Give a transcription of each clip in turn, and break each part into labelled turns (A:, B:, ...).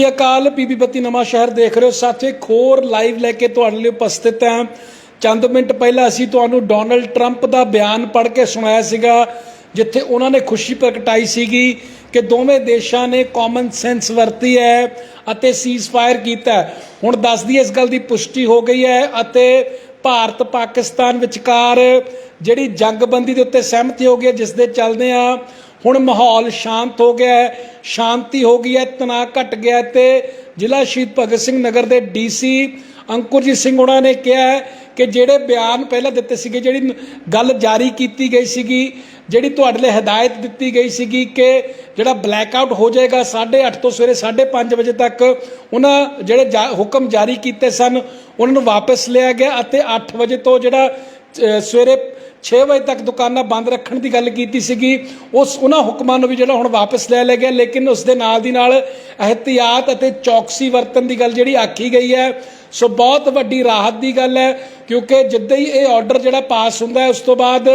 A: ਸ਼੍ਰੀ ਅਕਾਲ, PP ਬੱਤੀ ਨਵਾਂ ਸ਼ਹਿਰ ਦੇਖ ਰਹੇ ਹੋ। ਸਾਥੀਓ, ਇੱਕ ਲਾਈਵ ਲੈ ਕੇ ਤੁਹਾਡੇ ਲਈ ਉਪਸਥਿਤ ਹਾਂ। ਚੰਦ ਮਿੰਟ ਪਹਿਲਾਂ ਅਸੀਂ ਤੁਹਾਨੂੰ ਡੋਨਲਡ ਟਰੰਪ ਦਾ ਬਿਆਨ ਪੜ੍ਹ ਕੇ ਸੁਣਾਇਆ ਸੀਗਾ, ਜਿੱਥੇ ਉਹਨਾਂ ਨੇ ਖੁਸ਼ੀ ਪ੍ਰਗਟਾਈ ਸੀਗੀ ਕਿ ਦੋਵੇਂ ਦੇਸ਼ਾਂ ਨੇ ਕਾਮਨ ਸੈਂਸ ਵਰਤੀ ਹੈ ਅਤੇ ਸੀਜ਼ਫਾਇਰ ਕੀਤਾ ਹੁਣ ਦੱਸਦੀ ਇਸ ਗੱਲ ਦੀ ਪੁਸ਼ਟੀ ਹੋ ਗਈ ਹੈ ਅਤੇ ਭਾਰਤ ਪਾਕਿਸਤਾਨ ਵਿਚਕਾਰ ਜਿਹੜੀ ਜੰਗਬੰਦੀ ਦੇ ਉੱਤੇ ਸਹਿਮਤੀ ਹੋ ਗਈ ਹੈ, ਜਿਸ ਦੇ ਚੱਲਦੇ ਆ ਹੁਣ ਮਾਹੌਲ ਸ਼ਾਂਤ ਹੋ ਗਿਆ ਹੈ, ਸ਼ਾਂਤੀ ਹੋ ਗਈ ਹੈ, ਤਣਾਅ ਘਟ ਗਿਆ ਹੈ ਤੇ ਜ਼ਿਲ੍ਹਾ ਸ਼ਹੀਦ ਭਗਤ ਸਿੰਘ ਨਗਰ ਦੇ ਡੀਸੀ ਅੰਕੁਰਜੀਤ ਸਿੰਘ ਉਹਨਾਂ ਨੇ ਕਿਹਾ ਕਿ ਜਿਹੜੇ ਬਿਆਨ ਪਹਿਲਾਂ ਦਿੱਤੇ ਸੀਗੇ, ਜਿਹੜੀ ਗੱਲ ਜਾਰੀ ਕੀਤੀ ਗਈ ਸੀਗੀ, ਜਿਹੜੀ ਤੁਹਾਡੇ ਲਈ ਹਦਾਇਤ ਦਿੱਤੀ ਗਈ ਸੀਗੀ ਕਿ ਜਿਹੜਾ ਬਲੈਕ ਆਊਟ ਹੋ ਜਾਏਗਾ 8:30 ਤੋਂ ਸਵੇਰੇ 5:30 ਵਜੇ ਤੱਕ ਉਹਨਾਂ ਜਿਹੜੇ ਜਾ- ਹੁਕਮ ਜਾਰੀ ਕੀਤੇ ਸਨ, ਉਹਨਾਂ ਨੂੰ ਵਾਪਸ ਲਿਆ ਗਿਆ ਅਤੇ 8 ਵਜੇ ਤੋਂ ਜਿਹੜਾ ਸਵੇਰੇ 6 ਵਜੇ ਤੱਕ ਦੁਕਾਨਾਂ ਬੰਦ ਰੱਖਣ ਦੀ ਗੱਲ ਕੀਤੀ ਸੀਗੀ। ਉਸ ਉਹਨਾਂ ਹੁਕਮਾਂ ਨੂੰ ਵੀ ਜਿਹੜਾ ਹੁਣ ਵਾਪਸ ਲੈ ਲਿਆ ਗਿਆ, ਲੇਕਿਨ ਉਸ ਦੇ ਨਾਲ ਦੀ ਨਾਲ ਅਹਤਿਆਤ ਅਤੇ ਚੌਕਸੀ ਵਰਤਣ ਦੀ ਗੱਲ ਜਿਹੜੀ ਆਖੀ ਗਈ ਹੈ। ਸੋ ਬਹੁਤ ਵੱਡੀ ਰਾਹਤ ਦੀ ਗੱਲ ਹੈ, ਕਿਉਂਕਿ ਜਿੱਦਾਂ ਹੀ ਇਹ ਆਰਡਰ ਜਿਹੜਾ ਪਾਸ ਹੁੰਦਾ ਹੈ, ਉਸ ਤੋਂ ਬਾਅਦ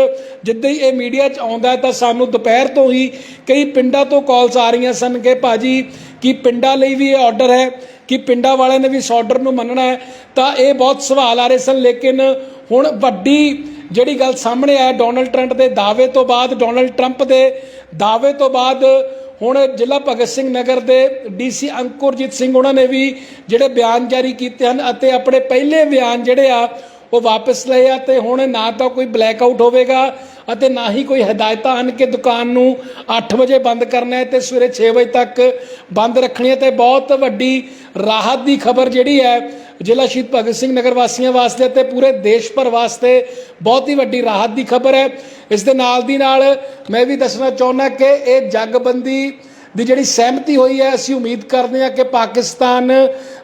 A: ਜਿੱਦਾਂ ਹੀ ਇਹ ਮੀਡੀਆ 'ਚ ਆਉਂਦਾ ਤਾਂ ਸਾਨੂੰ ਦੁਪਹਿਰ ਤੋਂ ਹੀ ਕਈ ਪਿੰਡਾਂ ਤੋਂ ਕਾਲਸ ਆ ਰਹੀਆਂ ਸਨ ਕਿ ਭਾਜੀ ਕਿ ਪਿੰਡਾਂ ਲਈ ਵੀ ਇਹ ਆਰਡਰ ਹੈ, ਕਿ ਪਿੰਡਾਂ ਵਾਲਿਆਂ ਨੇ ਵੀ ਇਸ ਆਰਡਰ ਨੂੰ ਮੰਨਣਾ ਹੈ। ਤਾਂ ਇਹ ਬਹੁਤ ਸਵਾਲ ਆ ਰਹੇ ਸਨ, ਲੇਕਿਨ ਹੁਣ ਵੱਡੀ ਜਿਹੜੀ ਗੱਲ ਸਾਹਮਣੇ ਆਇਆ ਡੋਨਲਡ ਟਰੰਪ ਦੇ ਦਾਅਵੇ ਤੋਂ ਬਾਅਦ ਡੋਨਲਡ ਟਰੰਪ ਦੇ ਦਾਅਵੇ ਤੋਂ ਬਾਅਦ, ਹੁਣ ਜ਼ਿਲ੍ਹਾ ਭਗਤ ਸਿੰਘ ਨਗਰ ਦੇ ਡੀਸੀ ਅੰਕੁਰਜੀਤ ਸਿੰਘ ਉਹਨਾਂ ਨੇ ਵੀ ਜਿਹੜੇ ਬਿਆਨ ਜਾਰੀ ਕੀਤੇ ਹਨ ਅਤੇ ਆਪਣੇ ਪਹਿਲੇ ਬਿਆਨ ਜਿਹੜੇ ਆ ਉਹ ਵਾਪਸ ਲਏ ਆ ਤੇ ਹੁਣ ਨਾ ਤਾਂ ਕੋਈ ਬਲੈਕ ਆਊਟ ਹੋਵੇਗਾ ਅਤੇ ਨਾ ਹੀ ਕੋਈ ਹਦਾਇਤਾਂ ਹਨ ਕਿ ਦੁਕਾਨ ਨੂੰ 8 ਵਜੇ ਬੰਦ ਕਰਨਾ ਹੈ ਤੇ ਸਵੇਰੇ 6 ਵਜੇ ਤੱਕ ਬੰਦ ਰੱਖਣੀ ਹੈ ਤੇ ਬਹੁਤ ਵੱਡੀ ਰਾਹਤ ਦੀ ਖਬਰ ਜਿਹੜੀ ਹੈ, ਜ਼ਿਲ੍ਹਾ ਸ਼ਹੀਦ ਭਗਤ ਸਿੰਘ ਨਗਰ ਵਾਸੀਆਂ ਵਾਸਤੇ ਅਤੇ ਪੂਰੇ ਦੇਸ਼ ਭਰ ਵਾਸਤੇ ਬਹੁਤ ਹੀ ਵੱਡੀ ਰਾਹਤ ਦੀ ਖਬਰ ਹੈ। ਇਸ ਦੇ ਨਾਲ ਦੀ ਨਾਲ ਮੈਂ ਵੀ ਦੱਸਣਾ ਚਾਹੁੰਦਾ ਕਿ ਇਹ ਜਗਬੰਦੀ ਦੀ ਜਿਹੜੀ ਸਹਿਮਤੀ ਹੋਈ ਹੈ, ਅਸੀਂ ਉਮੀਦ ਕਰਦੇ ਹਾਂ ਕਿ ਪਾਕਿਸਤਾਨ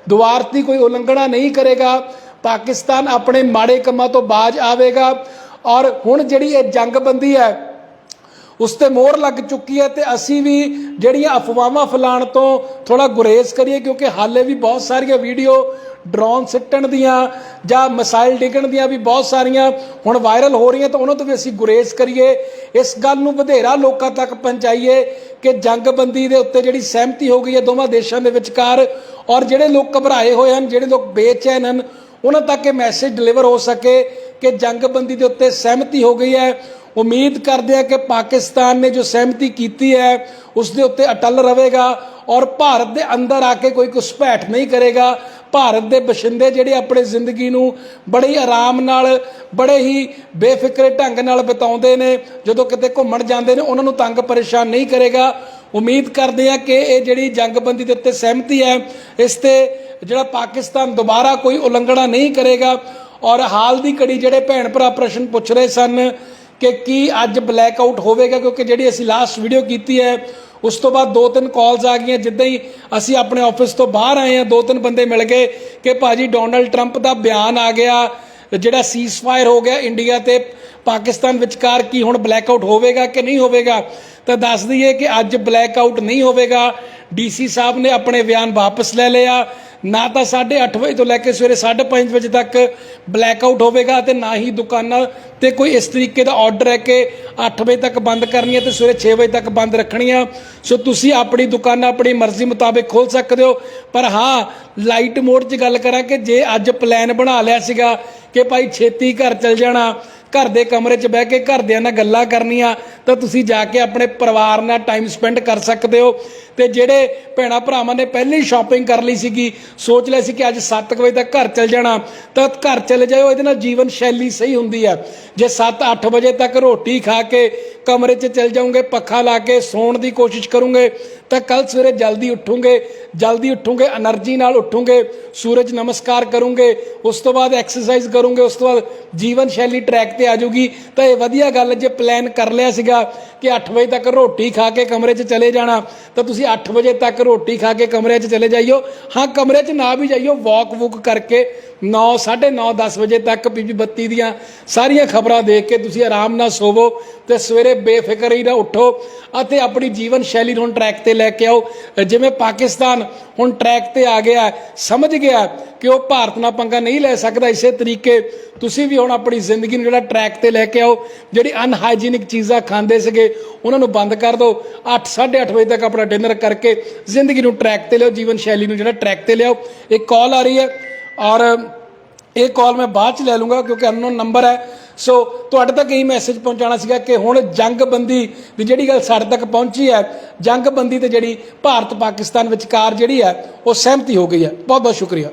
A: ਦੁਆਰ ਦੀ ਕੋਈ ਉਲੰਘਣਾ ਨਹੀਂ ਕਰੇਗਾ। ਪਾਕਿਸਤਾਨ ਆਪਣੇ ਮਾੜੇ ਕੰਮਾਂ ਤੋਂ ਬਾਜ ਆਵੇਗਾ। ਔਰ ਹੁਣ ਜਿਹੜੀ ਇਹ ਜੰਗਬੰਦੀ ਹੈ, ਉਸ ਤੇ ਮੋਹਰ ਲੱਗ ਚੁੱਕੀ ਹੈ ਤੇ ਅਸੀਂ ਵੀ ਜਿਹੜੀਆਂ ਅਫਵਾਹਾਂ ਫੈਲਾਉਣ ਤੋਂ ਥੋੜਾ ਗੁਰੇਜ਼ ਕਰੀਏ, ਕਿਉਂਕਿ ਹਾਲੇ ਵੀ ਬਹੁਤ ਸਾਰੀਆਂ ਵੀਡੀਓ ਡਰੋਨ ਸਿੱਟਣ ਦੀਆਂ ਜਾਂ ਮਿਸਾਈਲ ਡਿੱਗਣ ਦੀਆਂ ਵੀ ਬਹੁਤ ਸਾਰੀਆਂ ਹੁਣ ਵਾਇਰਲ ਹੋ ਰਹੀਆਂ, ਤਾਂ ਉਹਨਾਂ ਤੋਂ ਵੀ ਅਸੀਂ ਗੁਰੇਜ਼ ਕਰੀਏ। ਇਸ ਗੱਲ ਨੂੰ ਵਧੇਰਾ ਲੋਕਾਂ ਤੱਕ ਪਹੁੰਚਾਈਏ ਕਿ ਜੰਗਬੰਦੀ ਦੇ ਉੱਤੇ ਜਿਹੜੀ ਸਹਿਮਤੀ ਹੋ ਗਈ ਹੈ ਦੋਵਾਂ ਦੇਸ਼ਾਂ ਦੇ ਵਿਚਕਾਰ, ਔਰ ਜਿਹੜੇ ਲੋਕ ਘਬਰਾਏ ਹੋਏ ਹਨ, ਜਿਹੜੇ ਲੋਕ ਬੇਚੈਨ ਹਨ ਉਹਨਾਂ ਤੱਕ ਇਹ ਮੈਸੇਜ ਡਿਲੀਵਰ ਹੋ ਸਕੇ ਕਿ ਜੰਗਬੰਦੀ ਦੇ ਉੱਤੇ ਸਹਿਮਤੀ ਹੋ ਗਈ ਹੈ। ਉਮੀਦ ਕਰਦੇ ਆ ਕਿ ਪਾਕਿਸਤਾਨ ਨੇ ਜੋ ਸਹਿਮਤੀ ਕੀਤੀ ਹੈ ਉਸ ਦੇ ਉੱਤੇ ਅਟਲ ਰਹੇਗਾ ਔਰ ਭਾਰਤ ਦੇ ਅੰਦਰ ਆ ਕੇ ਕੋਈ ਘੁਸਪੈਠ ਨਹੀਂ ਕਰੇਗਾ। ਭਾਰਤ ਦੇ ਬਸ਼ਿੰਦੇ ਜਿਹੜੇ ਆਪਣੇ ਜ਼ਿੰਦਗੀ ਨੂੰ ਬੜੇ ਹੀ ਆਰਾਮ ਨਾਲ, ਬੜੇ ਹੀ ਬੇਫਿਕਰੇ ਢੰਗ ਨਾਲ ਬਿਤਾਉਂਦੇ ਨੇ, ਜਦੋਂ ਕਿਤੇ ਘੁੰਮਣ ਜਾਂਦੇ ਨੇ, ਉਹਨਾਂ ਨੂੰ ਤੰਗ ਪਰੇਸ਼ਾਨ ਨਹੀਂ ਕਰੇਗਾ। ਉਮੀਦ ਕਰਦੇ ਆ ਕਿ ਇਹ ਜਿਹੜੀ ਜੰਗਬੰਦੀ ਦੇ ਉੱਤੇ ਸਹਿਮਤੀ ਹੈ, ਇਸ ਤੇ ਜਿਹੜਾ ਪਾਕਿਸਤਾਨ ਦੁਬਾਰਾ ਕੋਈ ਉਲੰਘਣਾ ਨਹੀਂ ਕਰੇਗਾ ਔਰ ਹਾਲ ਦੀ ਘੜੀ ਜਿਹੜੇ ਭੈਣ ਭਰਾ ਪ੍ਰਸ਼ਨ ਪੁੱਛ ਰਹੇ ਸਨ ਕਿ ਕੀ ਅੱਜ ਬਲੈਕ ਆਊਟ ਹੋਵੇਗਾ, ਕਿਉਂਕਿ ਜਿਹੜੀ ਅਸੀਂ ਲਾਸਟ ਵੀਡੀਓ ਕੀਤੀ ਹੈ, ਉਸ ਤੋਂ ਬਾਅਦ ਦੋ ਤਿੰਨ ਕਾਲਸ ਆ ਗਈਆਂ, ਜਿੱਦਾਂ ਹੀ ਅਸੀਂ ਆਪਣੇ ਆਫਿਸ ਤੋਂ ਬਾਹਰ ਆਏ ਹਾਂ ਦੋ ਤਿੰਨ ਬੰਦੇ ਮਿਲ ਗਏ ਕਿ ਭਾਜੀ ਡੋਨਲਡ ਟਰੰਪ ਦਾ ਬਿਆਨ ਆ ਗਿਆ, ਜਿਹੜਾ ਸੀਜ਼ਫਾਇਰ ਹੋ ਗਿਆ ਇੰਡੀਆ ਤੇ, ਪਾਕਿਸਤਾਨ ਵਿਚਕਾਰ ਕੀ ਹੁਣ ਬਲੈਕ ਆਊਟ ਹੋਵੇਗਾ ਕਿ ਨਹੀਂ ਹੋਵੇਗਾ? ਤਾਂ ਦੱਸ ਦਈਏ ਕਿ ਅੱਜ ਬਲੈਕ ਆਊਟ ਨਹੀਂ ਹੋਵੇਗਾ। ਡੀਸੀ ਸਾਹਿਬ ਨੇ ਆਪਣੇ ਬਿਆਨ ਵਾਪਸ ਲੈ ਲਿਆ ਨਾ ਤਾਂ 8:30 ਵਜੇ ਤੋਂ ਲੈ ਕੇ ਸਵੇਰੇ 5:30 ਵਜੇ ਤੱਕ ਬਲੈਕ ਆਊਟ ਹੋਵੇਗਾ ਤੇ ਨਾ ਹੀ ਦੁਕਾਨਾਂ ਤੇ ਕੋਈ ਇਸ ਤਰੀਕੇ ਦਾ ਆਰਡਰ ਹੈ ਕਿ 8 ਵਜੇ ਤੱਕ ਬੰਦ ਕਰਨੀ ਹੈ ਤੇ ਸਵੇਰੇ 6 ਵਜੇ ਤੱਕ ਬੰਦ ਰੱਖਣੀ ਆ ਸੋ ਤੁਸੀਂ ਆਪਣੀ ਦੁਕਾਨਾਂ ਆਪਣੀ ਮਰਜ਼ੀ ਮੁਤਾਬਿਕ ਖੋਲ ਸਕਦੇ ਹੋ। ਪਰ ਹਾਂ ਲਾਈਟ ਮੋਡ 'ਚ ਗੱਲ ਕਰਾਂ ਕਿ ਜੇ ਅੱਜ ਪਲਾਨ ਬਣਾ ਲਿਆ ਸੀਗਾ ਕਿ ਭਾਈ ਛੇਤੀ ਘਰ ਚਲ ਜਾਣਾ ਘਰ ਦੇ ਕਮਰੇ 'ਚ ਬਹਿ ਕੇ ਘਰਦਿਆਂ ਨਾਲ ਗੱਲਾਂ ਕਰਨੀਆਂ, ਤਾਂ ਤੁਸੀਂ ਜਾ ਕੇ ਆਪਣੇ ਪਰਿਵਾਰ ਨਾਲ ਟਾਈਮ ਸਪੈਂਡ ਕਰ ਸਕਦੇ ਹੋ। ਤੇ ਜਿਹੜੇ ਭੈਣਾ ਭਰਾਵਾਂ ਨੇ ਪਹਿਲਾਂ ਹੀ ਸ਼ਾਪਿੰਗ ਕਰ ਲਈ ਸੀਗੀ, ਸੋਚ ਲਿਆ ਸੀ ਕਿ ਅੱਜ 7 ਵਜੇ ਤੱਕ ਘਰ ਚਲ ਜਾਣਾ। ਤਾਂ ਘਰ ਚਲੇ ਜਾਓ ਇਹਦੇ ਨਾਲ ਜੀਵਨ ਸ਼ੈਲੀ ਸਹੀ ਹੁੰਦੀ ਹੈ ਜੇ 7-8 ਵਜੇ ਤੱਕ ਰੋਟੀ ਖਾ ਕੇ ਕਮਰੇ 'ਚ ਚਲ ਜਾਓਗੇ, ਪੱਖਾ ਲਾ ਕੇ ਸੌਣ ਦੀ ਕੋਸ਼ਿਸ਼ ਕਰੂੰਗੇ, ਤਾਂ ਕੱਲ ਸਵੇਰੇ ਜਲਦੀ ਉੱਠੋਗੇ ਜਲਦੀ ਉੱਠੋਗੇ એનર્ਜੀ ਨਾਲ ਉੱਠੋਗੇ, ਸੂਰਜ ਨਮਸਕਾਰ ਕਰੂੰਗੇ, ਉਸ ਤੋਂ ਬਾਅਦ ਐਕਸਰਸਾਈਜ਼ ਕਰੂੰਗੇ, ਉਸ ਤੋਂ ਬਾਅਦ ਜੀਵਨ ਸ਼ੈਲੀ ਟਰੈਕ ਤੇ ਆ ਜੂਗੀ ਤਾਂ ਇਹ ਵਧੀਆ ਗੱਲ ਜੇ ਪਲਾਨ ਕਰ ਲਿਆ ਸੀਗਾ ਕਿ 8 ਵਜੇ ਤੱਕ ਰੋਟੀ ਖਾ ਕੇ ਕਮਰੇ 'ਚ ਚਲੇ ਜਾਣਾ, ਤਾਂ ਤੁਸੀਂ 8 ਵਜੇ ਤੱਕ ਰੋਟੀ ਖਾ ਕੇ ਕਮਰੇ 'ਚ ਚਲੇ ਜਾਈਓ। ਹਾਂ, ਕਮਰੇ 'ਚ ਨਾ ਵੀ ਜਾਈਓ ਵਾਕ ਵੁਕ ਕਰਕੇ 9 9:30 10 ਵਜੇ ਤੱਕ ਪੀਪੀ ਬੱਤੀ ਦੀਆਂ ਸਾਰੀਆਂ ਖਬਰਾਂ ਦੇਖ ਕੇ ਤੁਸੀਂ ਆਰਾਮ ਨਾਲ ਸੋਵੋ ਤੇ ਸਵੇਰੇ ਬੇਫਿਕਰ ਹੀ ਨਾ ਉੱਠੋ ਅਤੇ ਆਪਣੀ ਜੀਵਨ ਸ਼ੈਲੀ ਨੂੰ ਹੁਣ ਟਰੈਕ ਤੇ ਲੈ ਕੇ ਆਓ। ਜਿਵੇਂ ਪਾਕਿਸਤਾਨ ਹੁਣ ਟਰੈਕ ਤੇ ਆ ਗਿਆ ਸਮਝ ਗਿਆ ਕਿ ਉਹ ਭਾਰਤ ਨਾਲ ਪੰਗਾ ਨਹੀਂ ਲੈ ਸਕਦਾ। ਇਸੇ ਤਰੀਕੇ ਤੁਸੀਂ ਵੀ ਹੁਣ ਆਪਣੀ ਜ਼ਿੰਦਗੀ ਨੂੰ ਜਿਹੜਾ ਟਰੈਕ ਤੇ ਲੈ ਕੇ ਆਓ, ਜਿਹੜੀ ਅਨਹਾਈਜੀਨਿਕ ਚੀਜ਼ਾਂ ਖਾਂਦੇ ਸੀਗੇ, ਉਹਨਾਂ ਨੂੰ ਬੰਦ ਕਰ ਦਿਓ। 8 8:30 ਵਜੇ ਤੱਕ ਆਪਣਾ ਡਿਨਰ ਕਰਕੇ ਜ਼ਿੰਦਗੀ ਨੂੰ ਟਰੈਕ ਤੇ ਲਿਆਓ, ਜੀਵਨ ਸ਼ੈਲੀ ਨੂੰ ਜਿਹੜਾ ਟਰੈਕ ਤੇ ਲਿਆਓ। ਇੱਕ ਕਾਲ ਆ ਰਹੀ ਹੈ। ਔਰ ਇਹ ਕਾਲ ਮੈਂ ਬਾਅਦ ਚ ਲੈ ਲੂੰਗਾ ਕਿਉਂਕਿ ਅਨਨੋਨ ਨੰਬਰ ਹੈ। ਸੋ ਤੁਹਾਡੇ ਤੱਕ ਇਹ ਮੈਸੇਜ ਪਹੁੰਚਾਉਣਾ ਸੀਗਾ ਕਿ ਹੁਣ ਜੰਗਬੰਦੀ ਦੀ ਜਿਹੜੀ ਗੱਲ ਸਾਡੇ ਤੱਕ ਪਹੁੰਚੀ ਹੈ, ਜੰਗਬੰਦੀ ਤੇ ਜਿਹੜੀ ਭਾਰਤ ਪਾਕਿਸਤਾਨ ਵਿਚਕਾਰ ਜਿਹੜੀ ਹੈ, ਉਹ ਸਹਿਮਤੀ ਹੋ ਗਈ ਹੈ। ਬਹੁਤ ਬਹੁਤ ਸ਼ੁਕਰੀਆ।